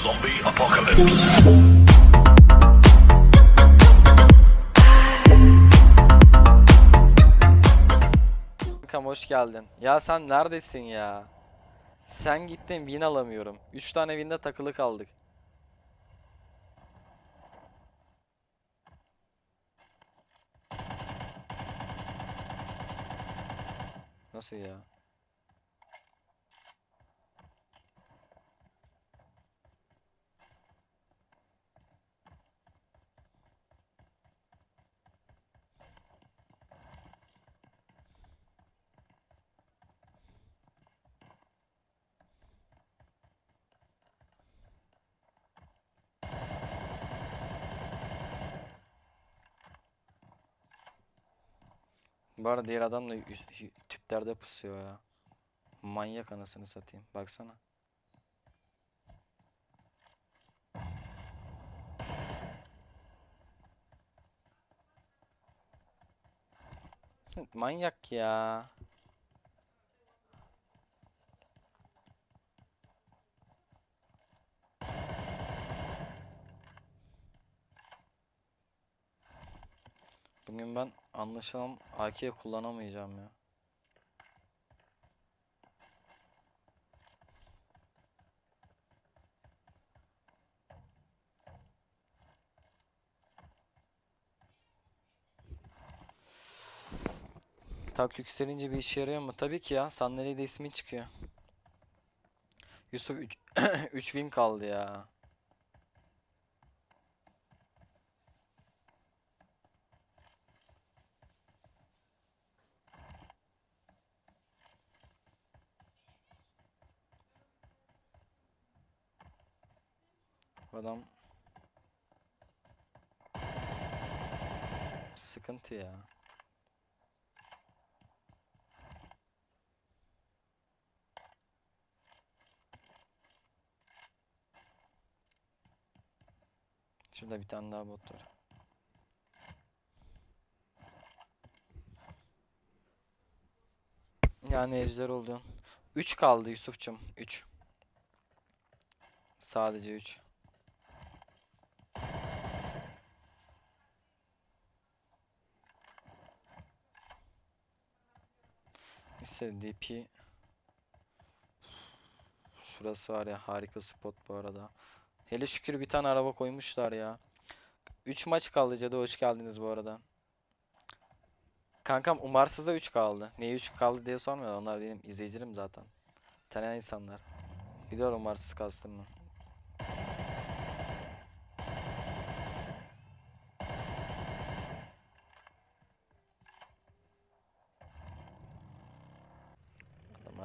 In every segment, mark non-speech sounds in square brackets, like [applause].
Zombie apocalypse. Kankam hoş geldin. Ya sen neredesin ya? Sen gittin win alamıyorum. 3 tane win'de takılı kaldık. Nasıl ya? Bu arada diğer adam da tüplerde pusuyor ya. Manyak anasını satayım. Baksana. [laughs] Manyak ya. Bugün ben anlaşılan AK kullanamayacağım ya. Tak yükselince bir işe yarıyor mu? Tabii ki ya. Sandalyede ismi çıkıyor. Yusuf 3 3 [clears throat] win kaldı ya. Adam sıkıntı ya. Şurada bir tane daha bot var. Yani ejder oldu. 3 kaldı Yusuf'cum. 3. Sadece 3. Neyse DP Şurası var ya harika spot bu arada. Hele şükür bir tane araba koymuşlar ya. 3 maç kaldı Cadı hoş geldiniz bu arada. Kankam umarsızda 3 kaldı. Niye 3 kaldı diye sormuyor. Onlar benim izleyicilerim zaten. Tanıyan insanlar. Biliyorum umarsız kastımı. Adam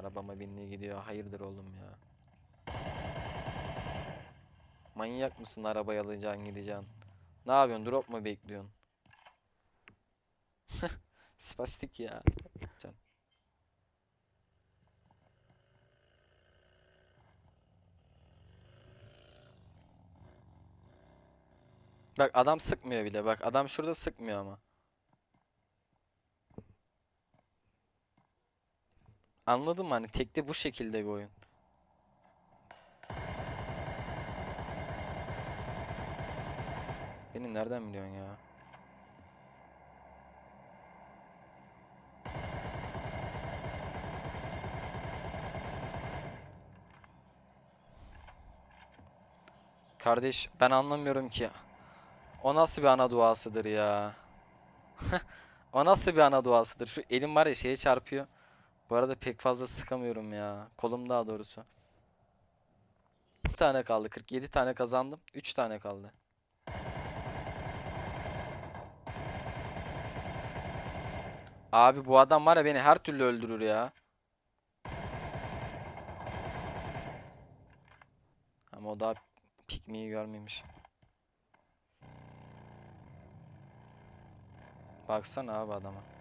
arabama bindiği gidiyor. Hayırdır oğlum ya. Manyak mısın arabayı alacaksın gideceksin. Ne yapıyorsun? Drop mu bekliyorsun? [laughs] Spastik ya. Sen. Bak adam sıkmıyor bile. Bak adam şurada sıkmıyor ama. Anladın mı? Hani tekte bu şekilde bir oyun. Beni nereden biliyorsun ya? Kardeş ben anlamıyorum ki. O nasıl bir ana duasıdır ya? [laughs] O nasıl bir ana duasıdır? Şu elim var ya şeye çarpıyor. Bu arada pek fazla sıkamıyorum ya. Kolum daha doğrusu. Bir tane kaldı. 47 tane kazandım. 3 tane kaldı. Abi bu adam var ya beni her türlü öldürür ya. Ama o daha pikmiyi görmemiş. Baksana abi adama.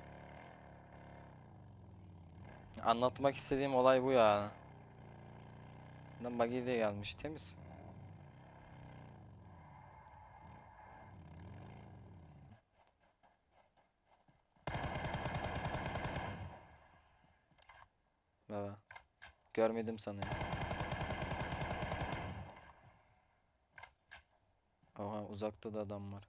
Anlatmak istediğim olay bu ya. Adam buggy gelmiş temiz. Baba. Görmedim sanıyorum. Uzakta da adam var.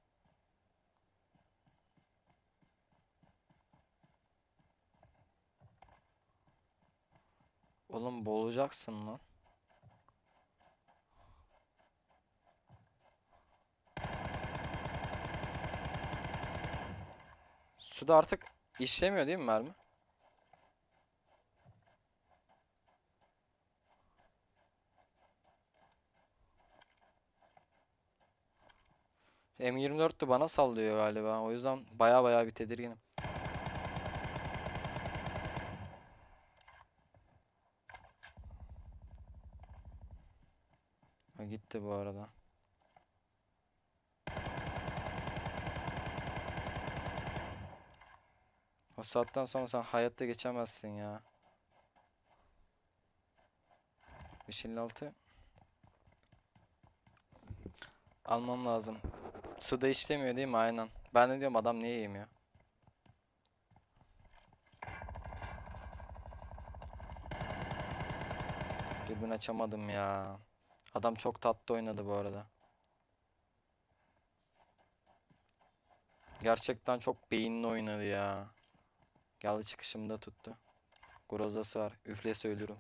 Oğlum boğulacaksın lan. Suda artık işlemiyor değil mi mermi? M24 de bana sallıyor galiba. O yüzden baya baya bir tedirginim. Gitti bu arada. O saatten sonra sen hayatta geçemezsin ya. 556 Almam lazım. Suda işlemiyor değil mi? Aynen. Ben de diyorum adam niye yemiyor? Dürbün açamadım ya. Adam çok tatlı oynadı bu arada. Gerçekten çok beyinli oynadı ya. Geldi çıkışımda tuttu. Grozası var. Üfle söylüyorum.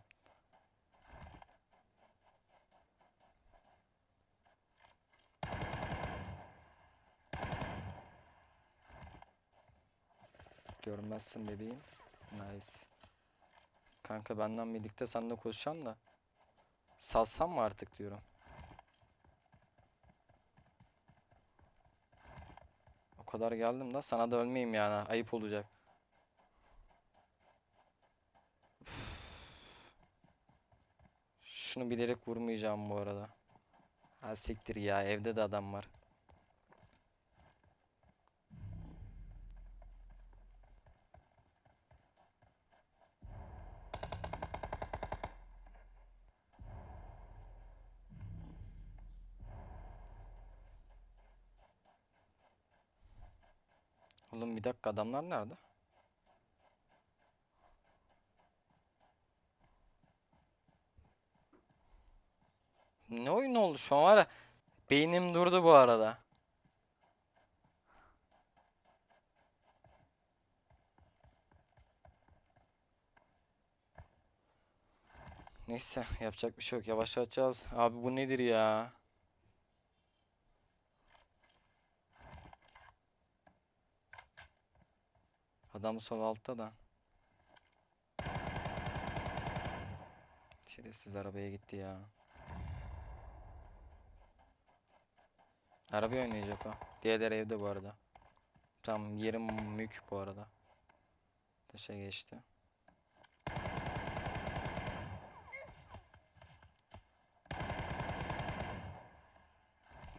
Görmezsin bebeğim. Nice. Kanka benden birlikte sen de koşacaksın da. Salsam mı artık diyorum. O kadar geldim da sana da ölmeyeyim yani. Ayıp olacak. Üf. Şunu bilerek vurmayacağım bu arada. Ha siktir ya evde de adam var. Oğlum bir dakika adamlar nerede? Ne oyun oldu şu an var ya. Beynim durdu bu arada. Neyse yapacak bir şey yok. Yavaşlatacağız. Abi bu nedir ya? Adam sol altta da. Şerefsiz arabaya gitti ya. Araba oynayacak o. Diğerleri evde bu arada. Tamam yerim mük bu arada. Taşa geçti.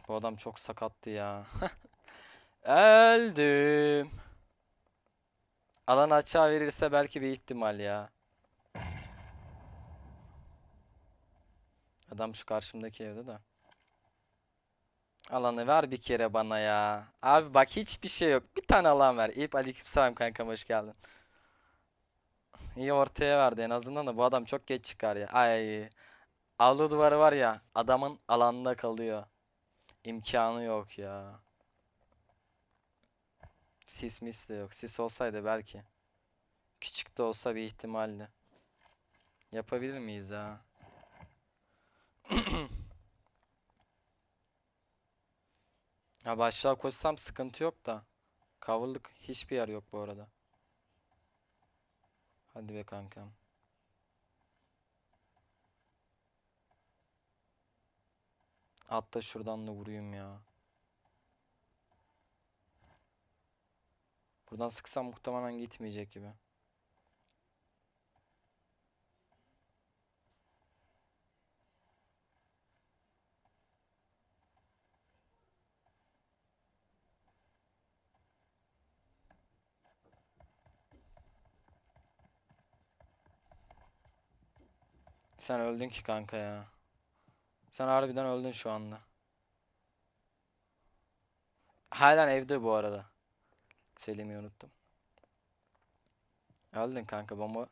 Bu adam çok sakattı ya. [laughs] Öldüm. Alan açığa verirse belki bir ihtimal ya. Adam şu karşımdaki evde de. Alanı ver bir kere bana ya. Abi bak hiçbir şey yok. Bir tane alan ver. İyip aleykümselam kankam hoş geldin. İyi ortaya verdi en azından da bu adam çok geç çıkar ya. Ay. Avlu duvarı var ya adamın alanında kalıyor. İmkanı yok ya. Sis mis de yok. Sis olsaydı belki. Küçük de olsa bir ihtimaldi. Yapabilir miyiz ha? Ya [clears throat] aşağı koşsam sıkıntı yok da. Coverlık hiçbir yer yok bu arada. Hadi be kankam. Hatta şuradan da vurayım ya. Buradan sıksam muhtemelen gitmeyecek gibi. Sen öldün ki kanka ya. Sen harbiden öldün şu anda. Halen evde bu arada. Söylemeyi unuttum. Öldün kanka bomba.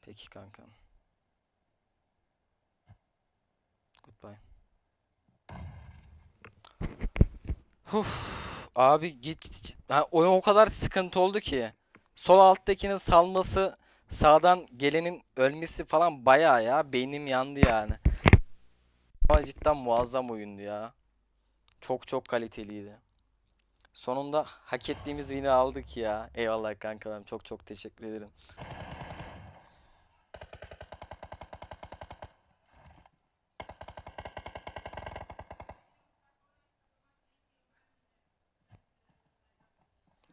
Peki kankam. Goodbye. Uf, abi git. Oyun o kadar sıkıntı oldu ki. Sol alttakinin salması, sağdan gelenin ölmesi falan bayağı ya. Beynim yandı yani. Ama cidden muazzam oyundu ya. Çok çok kaliteliydi. Sonunda hak ettiğimiz win'i aldık ya. Eyvallah kankalarım. Çok çok teşekkür ederim.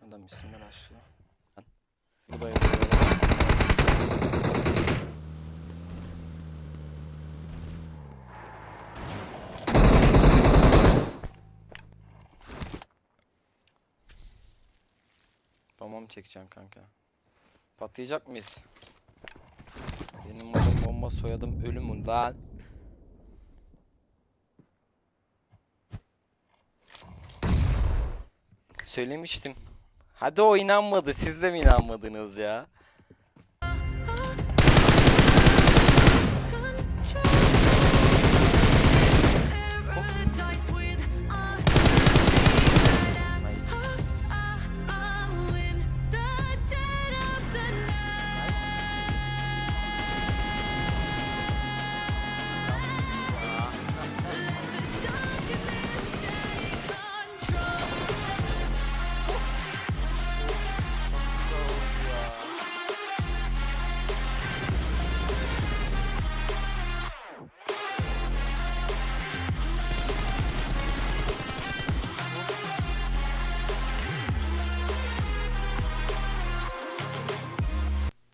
Adam üstünden aşıyor. Bu da yapıyor. Tamam çekeceksin kanka. Patlayacak mıyız? Benim adım bomba soyadım ölümün lan. Söylemiştim. Hadi o inanmadı. Siz de mi inanmadınız ya?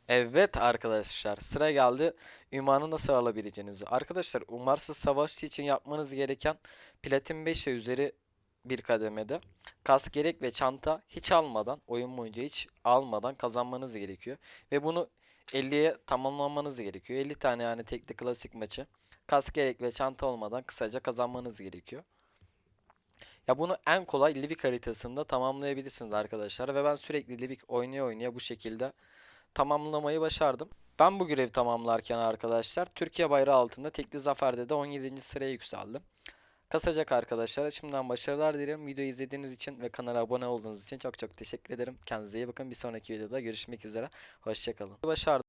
Evet arkadaşlar sıra geldi ünvanı nasıl alabileceğinizi. Arkadaşlar umarsız savaşçı için yapmanız gereken platin 5 ve üzeri bir kademede kask gerek ve çanta hiç almadan oyun boyunca hiç almadan kazanmanız gerekiyor. Ve bunu 50'ye tamamlamanız gerekiyor. 50 tane yani tekli klasik maçı kask gerek ve çanta olmadan kısaca kazanmanız gerekiyor. Ya bunu en kolay Livik haritasında tamamlayabilirsiniz arkadaşlar ve ben sürekli Livik oynaya oynaya bu şekilde tamamlamayı başardım. Ben bu görevi tamamlarken arkadaşlar Türkiye bayrağı altında tekli zaferde de 17. sıraya yükseldim. Kasacak arkadaşlar. Şimdiden başarılar dilerim. Videoyu izlediğiniz için ve kanala abone olduğunuz için çok çok teşekkür ederim. Kendinize iyi bakın. Bir sonraki videoda görüşmek üzere. Hoşçakalın. Başardım.